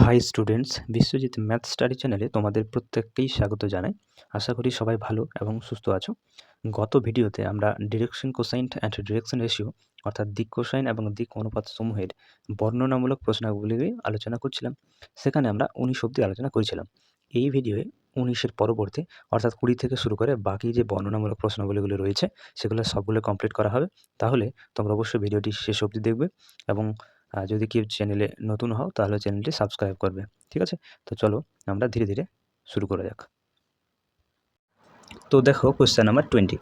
Hi students Biswajit math study চ্যানেলে তোমাদের প্রত্যেককেই স্বাগত জানাই। আশা করি সবাই ভালো এবং সুস্থ আছো। গত ভিডিওতে আমরা direction cosine and direction ratio অর্থাৎ দিক কোসাইন এবং দিক অনুপাত সমূহের বর্ণনামূলক প্রশ্নাবলী আলোচনা করছিলাম। সেখানে আমরা উনিশ অব্দি আলোচনা করেছিলাম। এই ভিডিওয়ে উনিশের পরবর্তী, অর্থাৎ কুড়ি থেকে শুরু করে বাকি যে বর্ণনামূলক প্রশ্নাবলীগুলো রয়েছে, সেগুলো সবগুলো কমপ্লিট করা হবে। তাহলে তোমরা অবশ্যই ভিডিওটি শেষ অবধি দেখবে এবং আর যদি কেউ চ্যানেলে নতুন হও, তাহলে চ্যানেলটি সাবস্ক্রাইব করবে, ঠিক আছে? তো চলো আমরা ধীরে ধীরে শুরু করা যাক। তো দেখো কোয়েশ্চেন নাম্বার টোয়েন্টি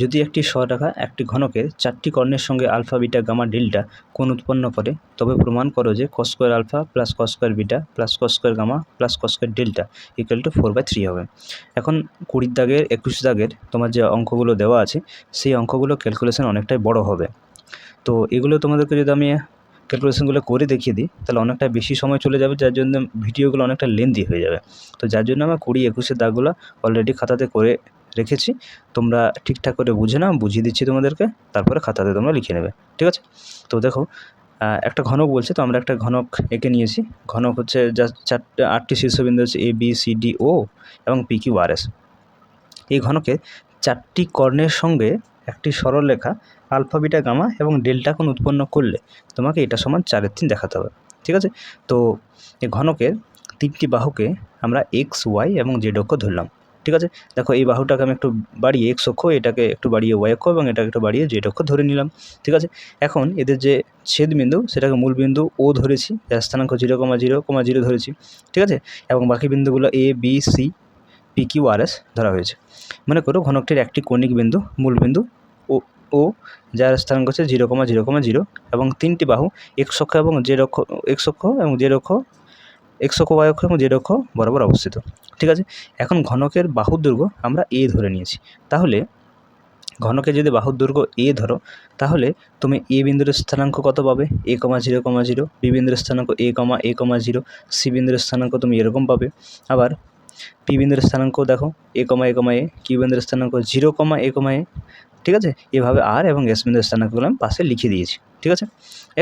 যদি একটি সরেখা একটি ঘনকের চারটি কর্ণের সঙ্গে আলফা বিটা গামা ডেল্টা কোন উৎপন্ন করে, তবে প্রমাণ করো যে cos square alpha plus cos square beta plus cos square gamma plus cos square delta equal to four by three হবে। এখন কুড়ির দাগের, একুশ দাগের তোমার যে অঙ্কগুলো দেওয়া আছে, সেই অঙ্কগুলো ক্যালকুলেশন অনেকটাই বড় হবে। তো এগুলো তোমাদেরকে যদি আমি ক্যালকুলেশনগুলো করে দেখিয়ে দিই, তাহলে অনেকটা বেশি সময় চলে যাবে, যার জন্য ভিডিওগুলো অনেকটা লেন্দি হয়ে যাবে। তো যার জন্য আমার কুড়ি একুশের দাগগুলো অলরেডি খাতাতে করে রেখেছি, তোমরা ঠিকঠাক করে বুঝে নাও, বুঝিয়ে দিচ্ছি তোমাদেরকে, তারপরে খাতাতে তোমরা লিখে নেবে, ঠিক আছে? তো দেখো একটা ঘনক বলছে, তো আমরা একটা ঘনক এঁকে নিয়েছি, ঘনক হচ্ছে যা চারটে, আটটি শীর্ষবিন্দু হচ্ছে A B C D O এবং পি কিউ আর এস এই ঘনকে চারটি কর্ণের সঙ্গে একটি সরলরেখা আলফা, বিটা, গামা এবং ডেল্টা কোণ উৎপন্ন করলে তোমাকে এটা সমান চারের তিন দেখাতে হবে, ঠিক আছে? তো এই ঘনকের তিনটি বাহুকে আমরা এক্স ওয়াই এবং জেড অক্ষ ধরলাম, ঠিক আছে? দেখো এই বাহুটাকে আমি একটু বাড়িয়ে এক্স অক্ষ, এটাকে একটু বাড়িয়ে ওয়াই অক্ষ এবং এটাকে একটু বাড়িয়ে জেড অক্ষ ধরে নিলাম, ঠিক আছে? এখন এদের যে ছেদ বিন্দু সেটাকে মূল বিন্দু ও ধরেছি যার স্থানাঙ্ক zero comma zero comma zero ধরেছি, ঠিক আছে? এবং বাকি বিন্দুগুলো A B C P Q R S ধরা হয়েছে। মনে করো ঘনকটির একটি কৌণিক বিন্দু, মূল বিন্দু, ও ও, যার স্থানাঙ্ক হচ্ছে zero comma zero comma zero এবং তিনটি বাহু এক্স অক্ষ এবং জেড অক্ষ, এক্স এবং জেড অক্ষ, এক্স অক্ষ এবং জেড অক্ষ বরাবর অবস্থিত। ঠিক আছে? এখন ঘনকের বাহুর দৈর্ঘ্য আমরা এ ধরে নিয়েছি। তাহলে ঘনকে যদি বাহুর দৈর্ঘ্য এ ধরো, তাহলে তুমি এ বিন্দুর স্থানাঙ্ক কত পাবে? A comma zero comma zero B বিন্দুর স্থানাঙ্ক এ কমা এ কমা জিরো সি বিন্দুর স্থানাঙ্ক তুমি এরকম পাবে। আবার পি বিন্দুর স্থানাঙ্ক দেখো এ কমা এ কমা এ কিউ বিন্দুর স্থানাঙ্ক জিরো কমা এ কমা এ ঠিক আছে? এভাবে আর এবং এস বিন্দুর স্থানাঙ্কগুলো আমি পাশে লিখে দিয়েছি, ঠিক আছে?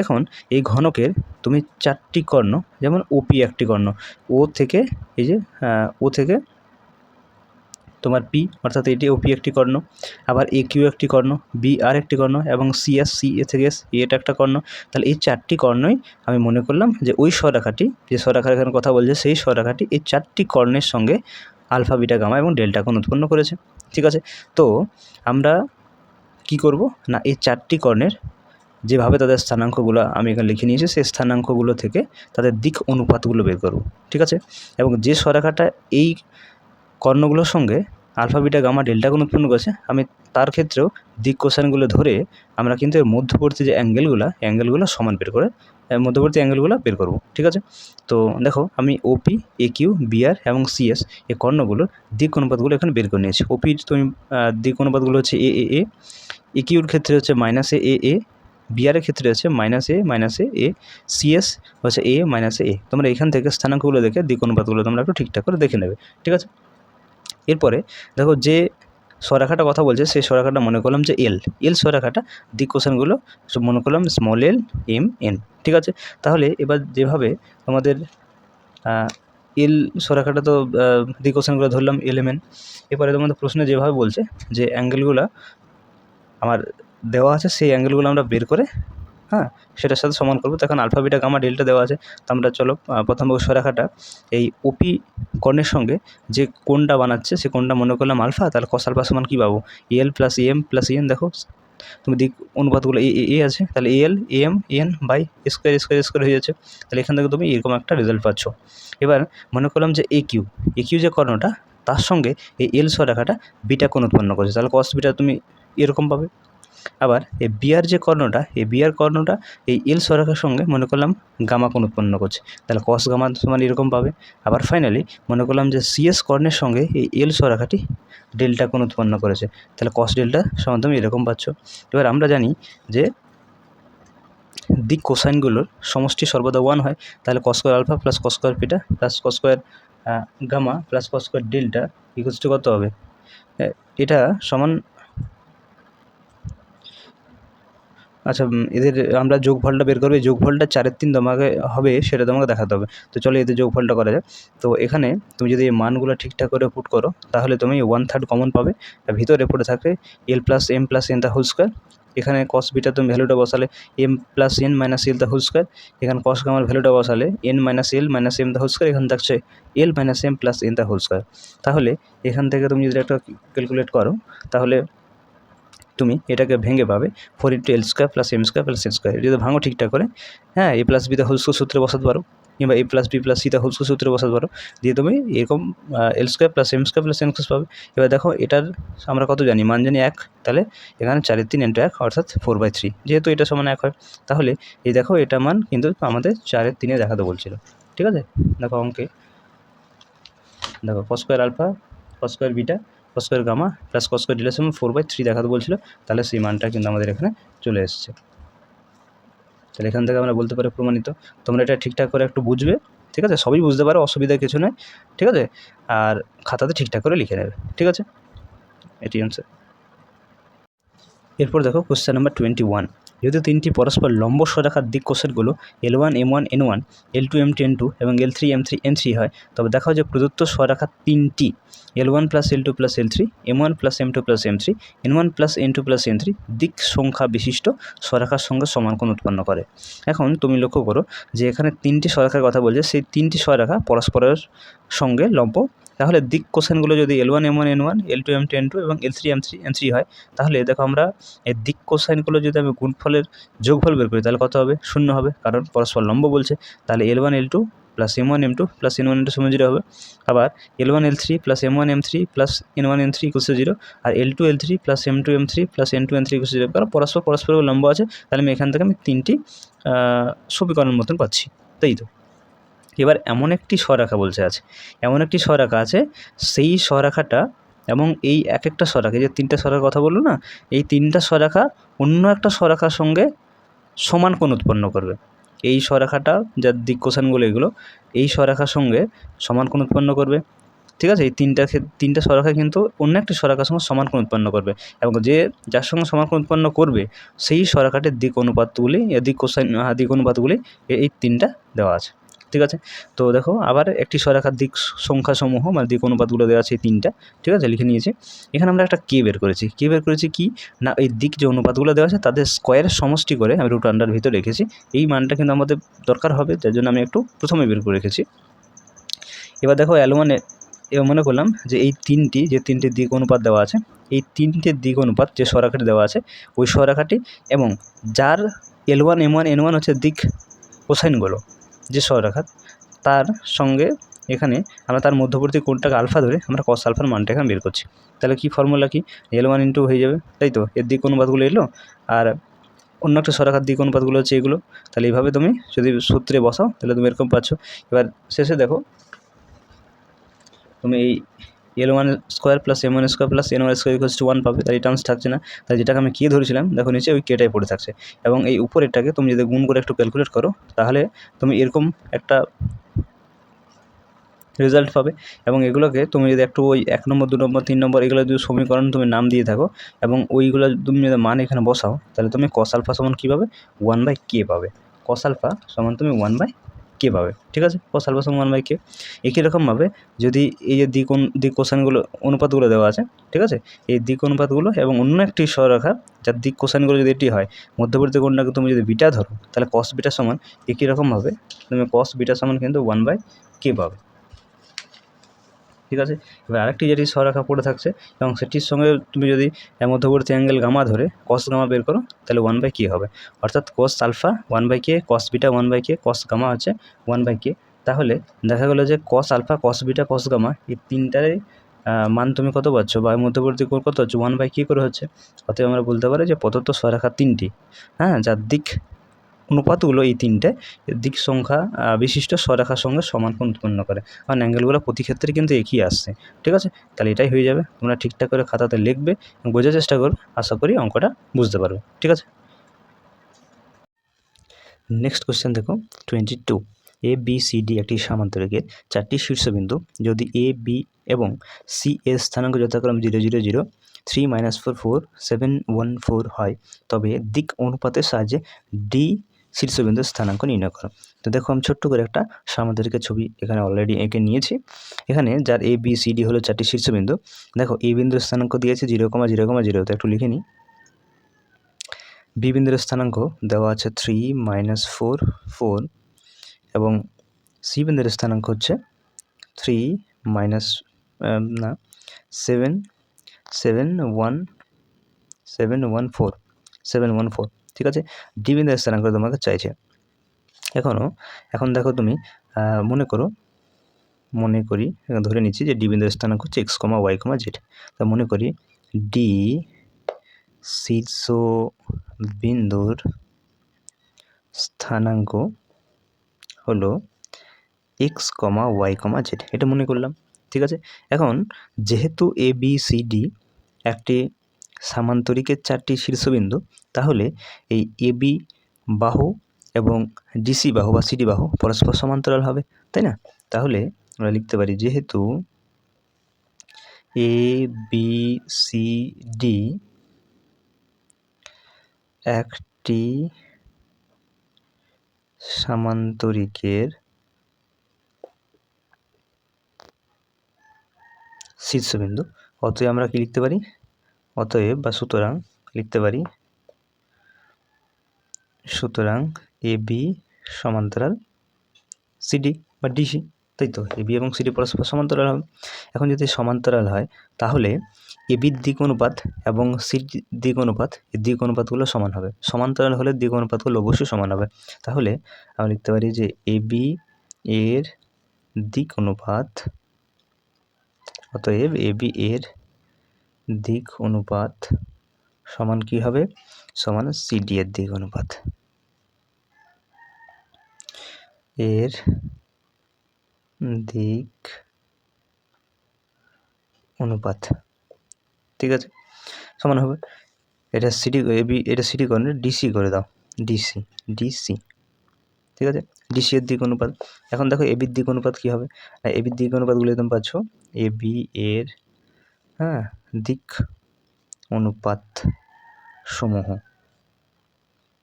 এখন এই ঘনকের তুমি চারটি কর্ণ, যেমন ওপি একটি কর্ণ ও থেকে এই যে ও থেকে তোমার পি অর্থাৎ এটি ওপি একটি কর্ণ, আবার এ কিউ একটি কর্ণ বি আর একটি কর্ণ, এবং সি এস সি এ থেকে এস এটা একটা কর্ণ। তাহলে এই চারটি কর্ণই আমি মনে করলাম যে ওই স্বরেখাটি, যে স্বরেখার এখানে কথা বলছে, সেই স্বরেখাটি এই চারটি কর্ণের সঙ্গে আলফা, বিটা, গামা এবং ডেল্টা কোণ উৎপন্ন করেছে। ঠিক আছে? তো আমরা কি করব? না, এই চারটি কর্ণের যেভাবে তাদের স্থানাঙ্কগুলো আমি এখানে লিখে নিয়েছি, সেই স্থানাঙ্কগুলো থেকে তাদের দিক অনুপাতগুলো বের করব। ঠিক আছে? এবং যে স্বরেখাটা এই কর্ণগুলোর সঙ্গে আলফা, বিটা, গামা, ডেল্টা উৎপন্ন করেছে। আমি তার ক্ষেত্রেও দিক কোষানগুলো ধরে আমরা কিন্তু এর মধ্যবর্তী যে অ্যাঙ্গেলগুলো অ্যাঙ্গেলগুলো সমান বের করে মধ্যবর্তী অ্যাঙ্গেলগুলো বের করব, ঠিক আছে? তো দেখো, আমি ওপি এ কিউ বিআর এবং সিএস এই কর্ণগুলোর দিক অনুপাতগুলো এখানে বের করে নিয়েছি। ওপির তুমি দিক অনুপাতগুলো হচ্ছে এ এ এ এ কিউর ক্ষেত্রে হচ্ছে মাইনাস এ এ এ বিআরের ক্ষেত্রে হচ্ছে minus A minus A A CS হচ্ছে এ মাইনাস এ তোমরা এখান থেকে স্থানাঙ্কগুলো দেখে দিক অনুপাতগুলো তোমরা একটু ঠিকঠাক করে দেখে নেবে, ঠিক আছে? এরপরে দেখো যে স্বরেখাটা কথা বলছে, সেই সরাখাটা মনে করলাম যে এল এল সরাখাটা দিক কোশ্চেনগুলো মনে করলাম স্মল এল এম এন ঠিক আছে? তাহলে এবার যেভাবে আমাদের এল সরাখাটা তো দিক কোশ্চেনগুলো ধরলাম এল এম এন এরপরে তোমাদের প্রশ্নে যেভাবে বলছে যে অ্যাঙ্গেলগুলো আমার দেওয়া আছে, সেই অ্যাঙ্গেলগুলো আমরা বের করে হ্যাঁ সেটার সাথে সমান করব। তখন আলফা, বিটা, গামা, ডেল্টা দেওয়া আছে। তো আমরা চলো প্রথম রেখাটা। এই ওপি কর্ণের সঙ্গে যে কোণটা বানাচ্ছে, সে কোণটা মনে করলাম আলফা, তাহলে কস আলফা সমান কী পাবো? L plus M plus N, দেখো, তুমি দিক অনুপাতগুলো এ এ আছে, তাহলে L, M, N by square square square হয়ে যাচ্ছে। তাহলে এখান থেকে তুমি এরকম একটা রেজাল্ট পাচ্ছ। এবার মনে করলাম যে এ কিউ এ কিউ যে কর্ণটা, তার সঙ্গে এই এল রেখাটা বিটা কোণ উৎপন্ন করছে। তাহলে কস বিটা তুমি এরকম পাবে। আবার এই বিয়ার যে কর্ণটা, এই বিয়ার কর্ণটা এই এল স্বরেখার সঙ্গে মনে করলাম গামা উৎপন্ন করছে। তাহলে কস গামা সমান এরকম পাবে। আবার ফাইনালি মনে করলাম যে সিএস কর্ণের সঙ্গে এই এল স্বরেখাটি ডেল্টা কোণ উৎপন্ন করেছে। তাহলে কস ডেল্টা সমান তুমি এরকম পাচ্ছ। এবার আমরা জানি যে দিক কোসাইনগুলোর সমষ্টি সর্বদা ওয়ান হয়। তাহলে cos square alpha plus cos square beta plus cos square gamma plus cos square square delta equals to কত হবে? এটা সমান আচ্ছা এদের, আমরা যোগফলটা বের করবে যোগফলটা চারের তিন তোমাকে হবে, সেটা তোমাকে দেখাতে হবে। তো চলো এদের যোগফলটা করা যাক। তো এখানে তুমি যদি এই মানগুলো ঠিকঠাক করে পুট করো, তাহলে তুমি ওয়ান থার্ড কমন পাবে। ভিতরে পড়ে থাকবে L plus M plus N the whole square এখানে কস বিটা তুমি ভ্যালুটা বসালে M plus N minus L the whole square এখানে কস গামার ভ্যালুটা বসালে N minus L minus M the whole square এখানে থাকছে L minus M plus N the whole square তাহলে এখান থেকে তুমি যদি একটা ক্যালকুলেট করো, তাহলে তুমি এটাকে ভেঙে পাবে। Four into L square plus M square plus N square যদি ভাঙো ঠিকঠাক করে হ্যাঁ এ প্লাস বি দ্য সূত্রে বসাতে পারো, কিংবা A plus B plus C whole সূত্রে বসাতে পারো, দিয়ে তুমি এরকম L square plus M square plus N square পাবে। এবার দেখো, এটার আমরা কত জানি? মান জানি এক, তাহলে এখানে চারের তিন ইন্টু এক, অর্থাৎ ফোর বাই থ্রি যেহেতু এটা সমান এক হয়, তাহলে এই দেখো, এটা মান কিন্তু আমাদের চারের তিনে দেখাতে বলছিল। ঠিক আছে? দেখো অঙ্কে। দেখো cos square alpha cos square beta cos gamma plus cos square ডিলের four by three দেখাতে বলছিল, তাহলে সেই মানটা কিন্তু আমাদের এখানে চলে এসছে। তাহলে এখান থেকে আমরা বলতে পারি প্রমাণিত। তোমরা এটা ঠিকঠাক করে একটু বুঝবে, ঠিক আছে? সবই বুঝতে পারো, অসুবিধা কিছু নেই ঠিক আছে? আর খাতাতে ঠিকঠাক করে লিখে নেবে, ঠিক আছে? এটি অ্যান্সার এরপর দেখো কোশ্চেন নাম্বার টোয়েন্টি ওয়ান যদি তিনটি পরস্পর লম্ব সরেখার দিক কোষেরগুলো L one M one N one L two M two N two এবং L three M three N three হয়, তবে দেখাও যে প্রদত্ত সরেখা তিনটি L one plus L two plus L three M one plus M two plus M three N one plus N two plus N three দিক সংখ্যা বিশিষ্ট সরেখার সঙ্গে সমান কোণ উৎপন্ন করে। এখন তুমি লক্ষ্য করো যে এখানে তিনটি সরেখার কথা বলছে, সেই তিনটি সরেখা পরস্পরের সঙ্গে লম্ব তাহলে দিক কোশ্চেনগুলো যদি L one M one N one L two M two N two এবং L three M three N three হয় তাহলে দেখো আমরা এই দিক কোসাইনগুলো যদি আমি গুণফলের যোগফল বের করি তাহলে কত হবে? শূন্য হবে কারণ পরস্পর লম্ব বলছে। তাহলে L one L two plus M one M two plus N one N two সমান জিরো হবে। আবার L one L three plus M one M three plus N one N three equal zero আর L two L three plus M two M three plus N two N three equal zero কারণ পরস্পর পরস্পর লম্ব আছে তাহলে আমি এখান থেকে আমি তিনটি আহ, সমীকরণ মতন পাচ্ছি। তাই তো? এবার এমন একটি স্বরেখা বলছে আছে। এমন একটি স্বরেখা আছে সেই স্বরেখাটা এবং এই এক একটা স্বরেখা যে তিনটা স্বরেখার কথা বলল না এই তিনটা স্বরেখা অন্য একটা স্বরেখার সঙ্গে সমান কোণ উৎপন্ন করবে। এই স্বরেখাটা যার দিক কোষানগুলো এগুলো এই স্বরেখার সঙ্গে সমান কোণ উৎপন্ন করবে। ঠিক আছে? এই তিনটা তিনটা স্বরেখা কিন্তু অন্য একটি স্বরেখার সঙ্গে সমান কোণ উৎপন্ন করবে। এবং যে যার সঙ্গে সমান কোণ উৎপন্ন করবে সেই স্বরেখাটির দিক অনুপাতগুলি দিক আহ, দিক অনুপাতগুলি এই তিনটা দেওয়া আছে। ঠিক আছে? তো দেখো, আবার একটি স্বরেখার দিক সংখ্যাসমূহ মানে দিক অনুপাতগুলো দেওয়া আছে তিনটা, ঠিক আছে? লিখে নিয়েছি। এখানে আমরা একটা কে বের করেছি। কে বের করেছি কি? না, এই দিক যে অনুপাতগুলো দেওয়া আছে, তাদের স্কোয়ারের সমষ্টি করে আমি রুট আন্ডার ভিতরে রেখেছি। এই মানটা কিন্তু আমাদের দরকার হবে, যার জন্য আমি একটু প্রথমে বের করে রেখেছি। এবার দেখো ওয়ানে এবার মনে করলাম যে এই তিনটি, যে তিনটি দিক অনুপাত দেওয়া আছে, এই তিনটে দিক অনুপাত যে সরাখাটি দেওয়া আছে, ওই সরাখাটি এবং যার L one M one N one হচ্ছে দিক কোসাইনগুলো যে স্বরাঘাত তার সঙ্গে এখানে আমরা তার মধ্যবর্তী কোনটাকে আলফা ধরে আমরা কস আলফার মানটা এখানে বের করছি। তাহলে কি ফর্মুলা কি? এল ওয়ান ইন্টু হয়ে যাবে, তাই তো? এর দিক অনুপাতগুলো এলো, আর অন্য একটা সরাখার দিক অনুপাতগুলো হচ্ছে এগুলো। তাহলে এইভাবে তুমি যদি সূত্রে বসাও, তাহলে তুমি এরকম পাচ্ছ। এবার শেষে দেখো, তুমি এই L one square plus M one square plus N one square equals to one পাবে তাই টার্মস থাকছে না। তাই যেটাকে আমি কে ধরেছিলাম? দেখো নিচে ওই কেটাই পড়ে থাকছে। এবং এই উপরেরটাকে তুমি যদি গুণ করে একটু ক্যালকুলেট করো, তাহলে তুমি এরকম একটা রেজাল্ট পাবে। এবং এগুলোকে তুমি যদি একটু ওই এক নম্বর, দু নম্বর, তিন নম্বর, এগুলো যদি সমীকরণ তুমি নাম দিয়ে থাকো, এবং ওইগুলো তুমি যদি মান এখানে বসাও, তাহলে তুমি কস আলফা সমান কী পাবে? ওয়ান বাই কে পাবে। কস আলফা সমান তুমি ওয়ান বাই কে পাবে, ঠিক আছে? ও সমান ওয়ান বাই কে? একই রকমভাবে যদি এই যে দিক দিক কোশানগুলো অনুপাতগুলো দেওয়া আছে, ঠিক আছে? এই দিক অনুপাতগুলো এবং অন্য একটি সরলরেখা যার দিক কোশানগুলো যদি এটি হয়, মধ্যবর্তী কোণটাকে তুমি যদি বিটা ধরো, তাহলে কস বিটা সমান একই রকমভাবে তুমি কস বিটা সমান কিন্তু ওয়ান বাই কে পাবে। ঠিক আছে? এবার আরেকটি যেটি সরেখা পড়ে থাকছে এবং সেটির সঙ্গে তুমি যদি মধ্যবর্তী অ্যাঙ্গেল গামা ধরে কস গামা বের করো, তাহলে ওয়ান বাই কে হবে। অর্থাৎ cos alpha one by K cos beta one by K cos gamma হচ্ছে ওয়ান বাই কে তাহলে দেখা গেলো যে cos alpha cos beta cos gamma এই তিনটারই মান তুমি কত পাচ্ছ? বা মধ্যবর্তী কত হচ্ছে ওয়ান বাই কী করে হচ্ছে। অতএব আমরা বলতে পারি যে প্রদত্ত সরেখা তিনটি। হ্যাঁ যার দিক অনুপাতগুলো এই তিনটে দিক সংখ্যা বিশিষ্ট সরেখার সঙ্গে সমান কোণ উৎপন্ন করে। কারণ অ্যাঙ্গেলগুলো প্রতি ক্ষেত্রে কিন্তু একই আসছে, ঠিক আছে? তাহলে এটাই হয়ে যাবে। তোমরা ঠিকঠাক করে খাতাতে লিখবে বোঝার চেষ্টা করবে। আশা করি অঙ্কটা বুঝতে পারবে, ঠিক আছে? নেক্সট কোশ্চেন দেখো twenty two A B C D একটি সামান্তরিকের চারটি শীর্ষবিন্দু। যদি এ বি এবং সি এর স্থানাঙ্ক যথাক্রম zero zero zero three minus four four seven one four হয়, তবে দিক অনুপাতের সাহায্যে ডি শীর্ষবিন্দুর স্থানাঙ্ক নির্ণয় করো। তো দেখো আমি ছোট্ট করে একটা সামুদ্রিকের ছবি এখানে অলরেডি এঁকে নিয়েছি। এখানে যার এ বি সি ডি হলো চারটি শীর্ষবিন্দু। দেখো এ বিন্দুর স্থানাঙ্ক দিয়েছে zero comma zero comma zero, তো একটু লিখে নিই। বি বিন্দুর স্থানাঙ্ক দেওয়া আছে থ্রি মাইনাস ফোর ফোর এবং সি বিন্দুর স্থানাঙ্ক হচ্ছে থ্রি মাইনাস না seven seven one seven one four seven one four ঠিক আছে? ডি বিন্দুর স্থানাঙ্ক তোমাকে চাইছে। এখনও এখন দেখো তুমি মনে করো, মনে করি ধরে নিচ্ছি যে ডি বিন্দুর স্থানাঙ্ক হচ্ছে X comma Y comma Z তা মনে করি ডি শীর্ষ বিন্দুর স্থানাঙ্ক হলো X comma Y comma Z এটা মনে করলাম, ঠিক আছে? এখন যেহেতু এ বি সি ডি একটি সামান্তরিকের চারটি শীর্ষবিন্দু, তাহলে এই এ বি বাহু এবং ডিসি বাহু বা সিডি বাহু পরস্পর সমান্তরাল হবে, তাই না? তাহলে আমরা লিখতে পারি যেহেতু এ, বি, সি, ডি একটি সামান্তরিকের শীর্ষবিন্দু, অতএব আমরা কি লিখতে পারি? অতএব বা সুতরাং লিখতে পারি। সুতরাং এ, বি সমান্তরাল সিডি বা ডিসি তাই তো? এবি এবং সিডি পরস্পর সমান্তরাল হবে। এখন যদি সমান্তরাল হয়, তাহলে এবির দিক অনুপাত এবং সির দিক অনুপাত এর দিক অনুপাতগুলো সমান হবে। সমান্তরাল হলে দিক অনুপাতগুলো অবশ্যই সমান হবে। তাহলে আমরা লিখতে পারি যে এবি এর দিক অনুপাত, অতএব এবি এর দিক অনুপাত সমান কি হবে? সমান সিডি এর দিক অনুপাত। এর দিক অনুপাত। ঠিক আছে? সমান হবে। এটা সিটি এবি এটা সিডি করে ডিসি করে দাও। ডিসি ডিসি ঠিক আছে? ডিসি এর দিক অনুপাত। এখন দেখো এবির দিক অনুপাত কী হবে? এবির দিক অনুপাতগুলো একদম পাচ্ছ? এ বি এর হ্যাঁ? দিক অনুপাত সমূহ।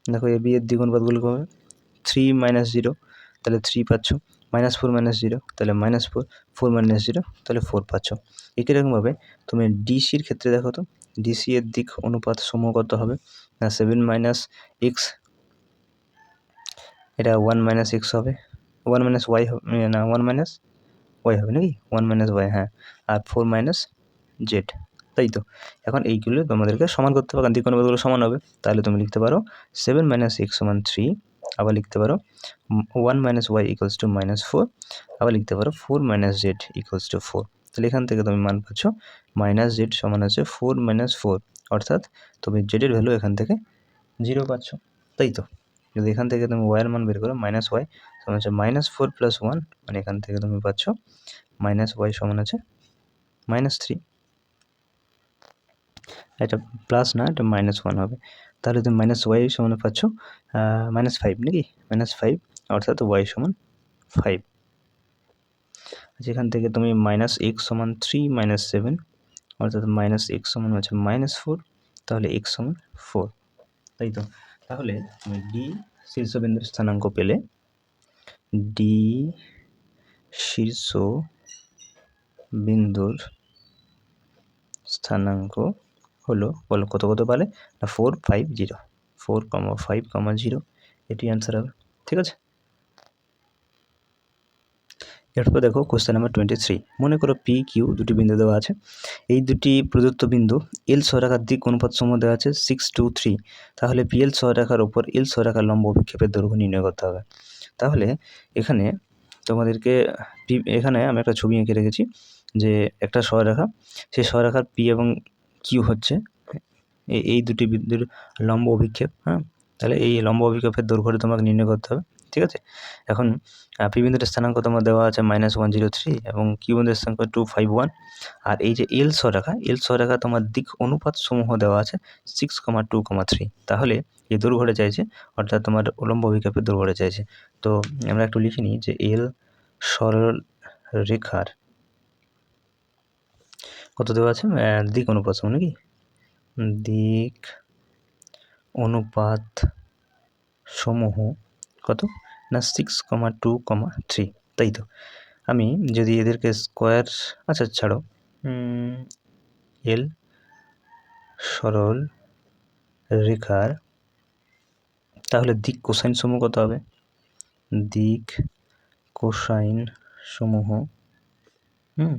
দেখো এ, বি এর দিক অনুপাতগুলো হবে থ্রি মাইনাস জিরো তাহলে থ্রি পাচ্ছ। মাইনাস ফোর মাইনাস জিরো তাহলে minus four four minus zero তাহলে ফোর পাচ্ছ। একই রকমভাবে তুমি ডিসির ক্ষেত্রে দেখো তো ডিসি এর দিক অনুপাত সমূহ কত হবে? না সেভেন মাইনাস এক্স এটা ওয়ান মাইনাস এক্স হবে। ওয়ান মাইনাস ওয়াই হবে, না ওয়ান মাইনাস ওয়াই হবে নাকি? ওয়ান মাইনাস ওয়াই হ্যাঁ। আর ফোর মাইনাস জেড তাই তো? এখন এইগুলো তোমাদেরকে সমান করতে হবে। কারণ অনুপাতগুলো সমান হবে। তাহলে তুমি লিখতে পারো সেভেন মাইনাস এক্স সমান থ্রি আবার লিখতে পারো one minus Y equals to minus four আবার লিখতে পারো four minus Z equals to four তাহলে এখান থেকে তুমি মান পাচ্ছ মাইনাস জেড সমান আছে ফোর মাইনাস ফোর অর্থাৎ তুমি জেডের ভ্যালু এখান থেকে জিরো পাচ্ছ। তাই তো? যদি এখান থেকে তুমি ওয়াইয়ের মান বের করো মাইনাস ওয়াই সমান হচ্ছে মাইনাস ফোর প্লাস ওয়ান মানে এখান থেকে তুমি পাচ্ছ মাইনাস ওয়াই সমান আছে মাইনাস থ্রি এটা প্লাস না, এটা মাইনাস ওয়ান হবে। তাহলে তুমি মাইনাস ওয়াই সমান পাচ্ছ মাইনাস ফাইভ নাকি? মাইনাস ফাইভ অর্থাৎ ওয়াই সমান ফাইভ যেখান থেকে তুমি মাইনাস এক্স সমান থ্রি মাইনাস সেভেন অর্থাৎ মাইনাস এক্স সমান হচ্ছে মাইনাস ফোর তাহলে এক্স সমান ফোর তাই তো? তাহলে তুমি ডি শীর্ষবিন্দুর স্থানাঙ্ক পেলে ডি শীর্ষ বিন্দুর স্থানাঙ্ক হলো, বলো কত কত পালে? না four five zero four comma five comma zero এটি অ্যান্সার হবে, ঠিক আছে? এরপর দেখো কোশ্চেন নাম্বার টোয়েন্টি থ্রি মনে করো পি কিউ দুটি বিন্দু দেওয়া আছে। এই দুটি প্রদত্ত বিন্দু এল সহরেখার দিক অনুপাত সময় দেওয়া আছে? সিক্স টু থ্রি তাহলে পি এল সহরেখার ওপর এল সহরেখার লম্ব অভিক্ষেপের দৈর্ঘ্য নির্ণয় করতে হবে। তাহলে এখানে তোমাদেরকে পি এখানে আমি একটা ছবি এঁকে রেখেছি যে একটা সহরেখা, সেই সহরেখার পি এবং কিউ হচ্ছে? এই দুটি বিন্দুর লম্ব অভিক্ষেপ হ্যাঁ? তাহলে এই লম্ব অভিক্ষেপের দৈর্ঘ্যটা তোমাকে নির্ণয় করতে হবে, ঠিক আছে? এখন পি বিন্দুর স্থানাঙ্ক তোমার দেওয়া আছে মাইনাস ওয়ান জিরো থ্রি এবং কিউ বিন্দুর স্থানাঙ্ক টু ফাইভ ওয়ান আর এই যে এল সরেখা এল সরেখা তোমার দিক অনুপাত সমূহ দেওয়া আছে six comma two comma three তাহলে এই দৈর্ঘ্যটা চাইছে, অর্থাৎ তোমার উলম্ব অভিক্ষেপের দৈর্ঘ্যটা চাইছে। তো আমরা একটু লিখে নিই যে এল সরল রেখার কত দেওয়া আছে? দিক অনুপাত সমান নাকি দিক অনুপাত সমূহ কত? না six comma two comma three তাই তো। আমি যদি এদেরকে স্কোয়ার আচ্ছা ছাড়ো। এল সরল রেখার, তাহলে দিক কোসাইন সমূহ কত হবে? দিক কোসাইন সমূহ, হুম,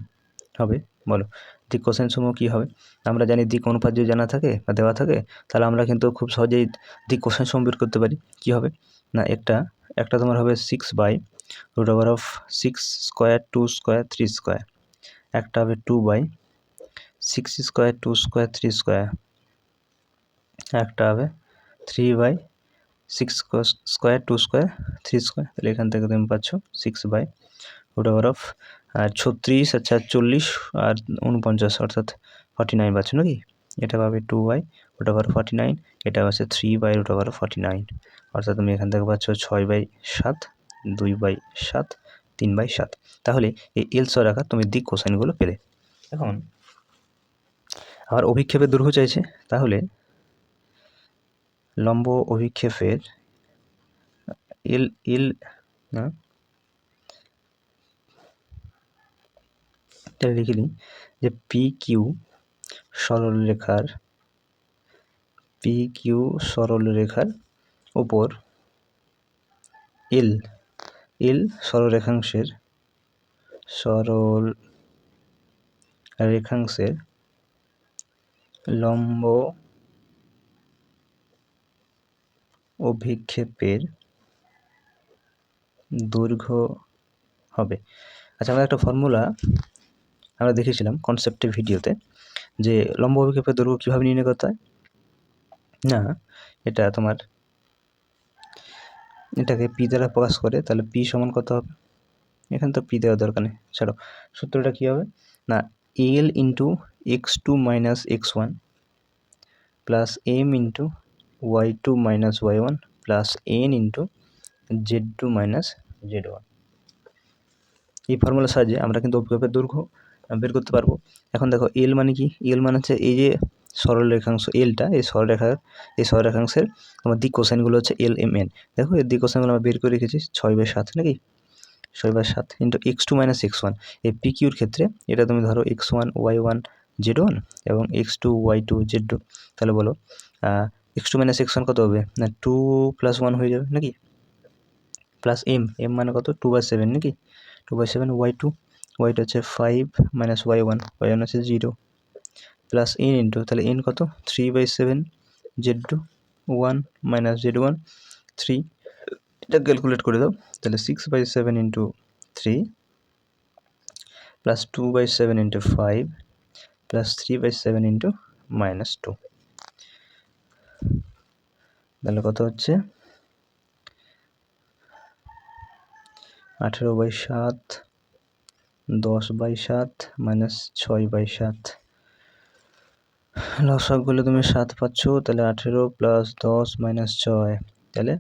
হবে বলো। দিক কোসাইন সমূহ কী হবে? আমরা জানি দিক অনুপাত যদি জানা থাকে বা দেওয়া থাকে, তাহলে আমরা কিন্তু খুব সহজেই দিক সমূহ বের করতে পারি। কী হবে? না, একটা একটা তোমার হবে six by root over of six square two square three square একটা হবে two by six square two square three square একটা হবে three by six square two square three square তাহলে এখান থেকে তুমি পাচ্ছ six by root over of আর ছত্রিশ আচ্ছা চল্লিশ আর উনপঞ্চাশ, অর্থাৎ ফর্টি নাইন পাচ্ছ নাকি? এটা পাবে two by root over forty nine এটা হচ্ছে three by root over forty nine অর্থাৎ তুমি এখান থেকে পাচ্ছ ছয় বাই সাত, দুই বাই সাত, তিন বাই সাত। তাহলে এই এল সর রাখা তুমি দিক কোসাইনগুলো পেলে। এখন আবার অভিক্ষেপের দৈর্ঘ্য চাইছে, তাহলে লম্ব অভিক্ষেপের এল এল এটা লিখে নিই যে পি কিউ সরলরেখার পি কিউ সরলরেখার ওপর এল এল সরলরেখাংশের সরল রেখাংশের লম্ব অভিক্ষেপের দৈর্ঘ্য হবে। আচ্ছা আমরা একটা ফর্মুলা আমরা দেখেছিলাম কনসেপ্টের ভিডিওতে যে লম্ব অভিক্ষেপের দৈর্ঘ্য কীভাবে নির্ণয় করতে হয়। না, এটা তোমার এটাকে পি দ্বারা প্রকাশ করে তাহলে পি সমান কত হবে? এখানে তো পি দেওয়ার দরকার নেই। ছাড়ো, সূত্রটা কী হবে? না L into X two minus X one plus M into Y two minus Y one plus N into Z two minus Z one এই ফর্মুলার সাহায্যে আমরা কিন্তু অভিক্ষেপের দৈর্ঘ্য বের করতে পারব। এখন দেখো এল মানে কি? এল মানে হচ্ছে এই যে সরল রেখাংশ এলটা এই সরলরেখার এই সরলরেখাংশের তোমার দিক কোসাইনগুলো হচ্ছে এল এম এন দেখো এর দিক কোসাইনগুলো আমরা বের করে রেখেছি, ছয় বাই সাত, নাকি? ছয় বাই সাত into X two minus X one এই পি কিউর ক্ষেত্রে এটা তুমি ধরো X one Y one Z one এবং X two Y two Z two তাহলে বলো X two minus X one কত হবে? না টু প্লাস ওয়ান হয়ে যাবে, নাকি? প্লাস এম এম মানে কত? টু বাই সেভেন নাকি? Two by seven Y two ওয়াইটা হচ্ছে five minus Y one Y one হচ্ছে জিরো প্লাস এন ইন্টু তাহলে এন কত? Three by seven Z two one minus Z one three এটা calculate করে দাও, তাহলে six by seven into three plus two by seven into five plus three by seven into minus two তাহলে কত হচ্ছে? আঠেরো বাই সাত দশ বাই সাত মাইনাস ছয় বাই সাত। লসাগুলো তুমি সাত পাচ্ছ, তাহলে আঠেরো প্লাস দশ মাইনাস ছয়, তাহলে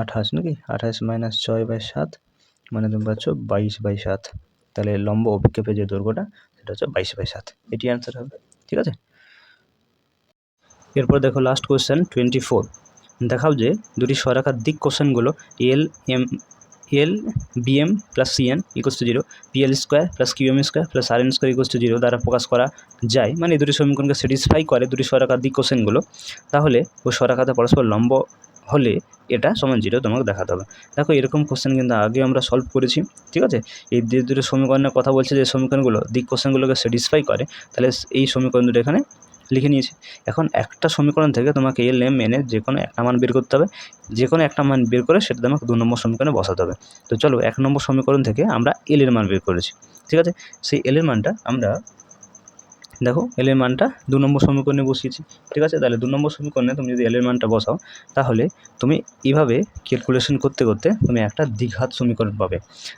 আঠাশ নাকি? আঠাশ মাইনাস ছয় বাই সাত মানে তুমি পাচ্ছ বাইশ বাই সাত। তাহলে লম্ব অভিক্ষেপের যে দৈর্ঘ্যটা, সেটা হচ্ছে বাইশ বাই সাত। এটি অ্যান্সার হবে, ঠিক আছে? এরপর দেখো লাস্ট কোয়েশ্চেন টোয়েন্টি ফোর দেখাও যে দুটি সরাকার দিক কোশ্চেনগুলো L M L BM plus CN equals to zero PL square plus QM square plus R N square equals to zero দ্বারা প্রকাশ করা যায়। মানে দুটি সমীকরণকে স্যাটিসফাই করে দুটি সরাকার দিক কোশ্চেনগুলো তাহলে ওই সরাকাতে পরস্পর লম্ব হলে এটা সমান জিরো তোমাকে দেখাতে হবে। দেখো এরকম কোশ্চেন কিন্তু আগে আমরা সলভ করেছি, ঠিক আছে? এই দুটো সমীকরণের কথা বলছে যে সমীকরণগুলো, দিক কোশ্চেনগুলোকে স্যাটিসফাই করে, তাহলে এই সমীকরণ দুটো এখানে লিখে নিয়েছি। এখন একটা সমীকরণ থেকে তোমাকে এল এম এন যে কোনো একটা মান বের করতে হবে। যে কোনো একটা মান বের করে সেটা তোমাকে দু নম্বর সমীকরণে বসাতে হবে। তো চলো এক নম্বর সমীকরণ থেকে আমরা এল এর মান বের করেছি। ঠিক আছে? সেই এল এর মানটা আমরা দেখো এল এর মানটা দু নম্বর সমীকরণে বসিয়েছি। ঠিক আছে? তাহলে দু নম্বর সমীকরণে তুমি যদি এল এর মানটা বসাও, তাহলে তুমি এইভাবে ক্যালকুলেশন করতে করতে তুমি একটা দ্বিঘাত সমীকরণ পাবে।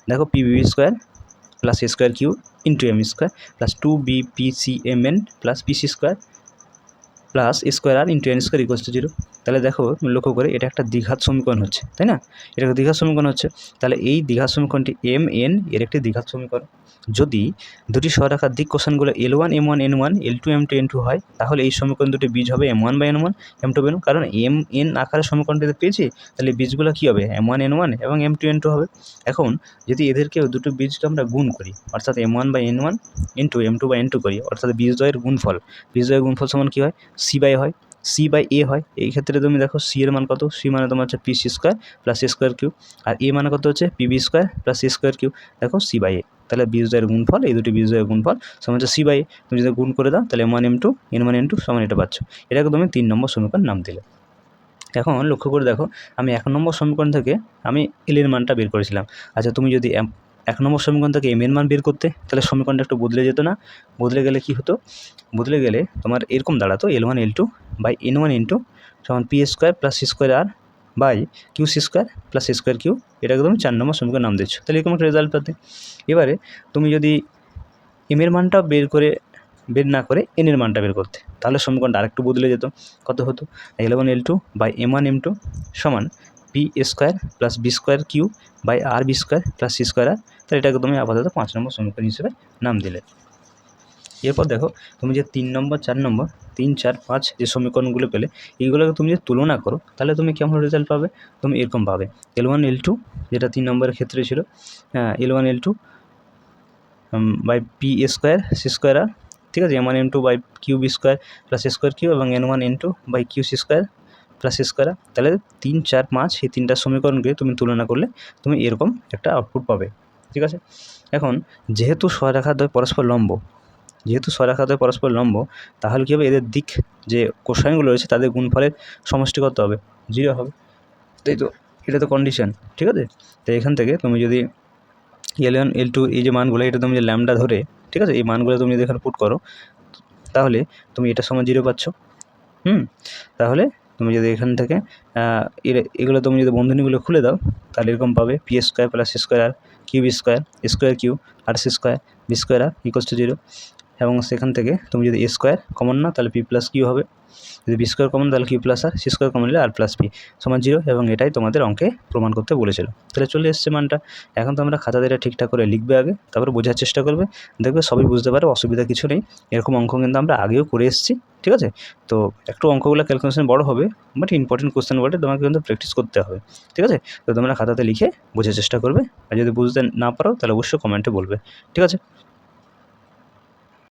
দেখো, P B square plus A square Q into M square plus two B P C M N plus P C square plus square R into N square equal to zero তাহলে দেখো লক্ষ্য করে এটা একটা দ্বিঘাত সমীকরণ হচ্ছে, তাই না? এটা একটা দ্বিঘাত সমীকরণ হচ্ছে, তাহলে এই দ্বিঘাত সমীকরণটি এম এন এর একটি দ্বিঘাত সমীকরণ। যদি দুটি সরাকার দিক কোষানগুলো L one M one N one L two M two N two হয়, তাহলে এই সমীকরণ দুটি বীজ হবে M one by N one M two N কারণ এম এন আকারের সমীকরণটিতে পেয়েছি, তাহলে বীজগুলো কী হবে? এম ওয়ান এন ওয়ান এবং এম টু এন টু হবে। এখন যদি এদেরকে দুটো বীজকে আমরা গুণ করি, অর্থাৎ M one by N one N two M two by N two করি, অর্থাৎ বীজদ্বয়ের গুণফল বীজদ্বয়ের গুণফল সমান কী হয়? সি বাই হয়। সি বাই এ হয়, এই ক্ষেত্রে তুমি দেখো সি এর মান কত? সি মানে তোমার হচ্ছে P C square plus A square Q R A মানে কত হচ্ছে? P B square plus C square Q দেখো সি বাই এ তাহলে বীজদ্বয়ের গুণফল, এই দুটি বীজদ্বয়ের গুণফল, সমান হচ্ছে সি বাই তুমি যদি গুণ করে দাও, তাহলে M one M two N one M two সমান এটা পাচ্ছ। এটাকে তুমি তিন নম্বর সমীকরণ নাম দিলে। এখন লক্ষ্য করে দেখো, আমি এক নম্বর সমীকরণ থেকে আমি এলের মানটা বের করেছিলাম। আচ্ছা তুমি যদি এক নম্বর সমীকরণ থেকে এম এর মান বের করতে, তাহলে সমীকরণটা একটু বদলে যেত না। বদলে গেলে কি হতো? বদলে গেলে তোমার এরকম দাঁড়াতো L one L two by N one N two সমান P square plus C square R by Q C square plus C square Q এটাকে তুমি চার নম্বর সমীকরণ নাম দিচ্ছ তাহলে এরকম একটা রেজাল্ট পাতে এবারে তুমি যদি এম এর মানটা বের করে, বের না করে এন এর মানটা বের করতে, তাহলে সমীকরণটা আরেকটু বদলে যেত। কত হতো? L one L two by M one M two সমান P square plus B square Q by R B square plus C square R তাহলে এটাকে তুমি আপাতত পাঁচ নম্বর সমীকরণ হিসেবে নাম দিলে। এরপর দেখো, তুমি যে তিন নম্বর, চার নম্বর, তিন, চার, পাঁচ যে সমীকরণগুলো পেলে এইগুলোকে তুমি যদি তুলনা করো, তাহলে তুমি কেমন রেজাল্ট পাবে? তুমি এরকম পাবে। এল ওয়ান এল টু যেটা তিন নম্বরের ক্ষেত্রে ছিল হ্যাঁ L one L two by P square C square R ঠিক আছে? M one M two by Q B square plus square Q এবং N one N two by Q C square plus R তাহলে তিন, চার, পাঁচ এই তিনটা সমীকরণকে তুমি তুলনা করলে তুমি এরকম একটা আউটপুট পাবে। ঠিক আছে? এখন, যেহেতু স্বরেখাদ্বয় পরস্পর লম্ব, যেহেতু স্বরেখাদ্বয় পরস্পর লম্ব, তাহলে কী হবে? এদের দিক যে কোষায়নগুলো রয়েছে, তাদের গুণফলের সমষ্টি কত হবে? জিরো হবে। তাই তো? এটা তো কন্ডিশন ঠিক আছে? তো এখান থেকে তুমি যদি এল ওয়ান এল টু এই যে মানগুলো, এটা তুমি যে ল্যামডা ধরে, ঠিক আছে? এই মানগুলো তুমি যদি এখানে পুট করো, তাহলে তুমি এটার সময় জিরো পাচ্ছ। হুম? তাহলে তুমি যদি এখান থেকে এগুলো তুমি যদি বন্ধনীগুলো খুলে দাও, তাহলে এরকম পাবে P square plus square R Q square square Q R C square B square R equals to zero এবং সেখান থেকে তুমি যদি এ স্কোয়ার কমন না তাহলে পি প্লাস কিউ হবে। যদি বি স্কোয়ার কমন তাহলে Q plus R C square common নিলে আর প্লাস পি সমান জিরো এবং এটাই তোমাদের অঙ্কে প্রমাণ করতে বলেছিল। তাহলে চলে এসছে মানটা। এখন তোমরা খাতাতে এটা ঠিকঠাক করে লিখবে আগে, তারপরে বোঝার চেষ্টা করবে। দেখবে সবই বুঝতে পারবে অসুবিধা কিছু নেই। এরকম অঙ্ক কিন্তু আমরা আগেও করে এসেছি, ঠিক আছে? তো একটু অঙ্কগুলো ক্যালকুলেশন বড় হবে বাট ইম্পর্টেন্ট কোশ্চেন বলে তোমাকে কিন্তু প্র্যাকটিস করতে হবে, ঠিক আছে? তো তোমরা খাতাতে লিখে বোঝার চেষ্টা করবে। আর যদি বুঝতে না পারো, তাহলে অবশ্যই কমেন্টে বলবে, ঠিক আছে?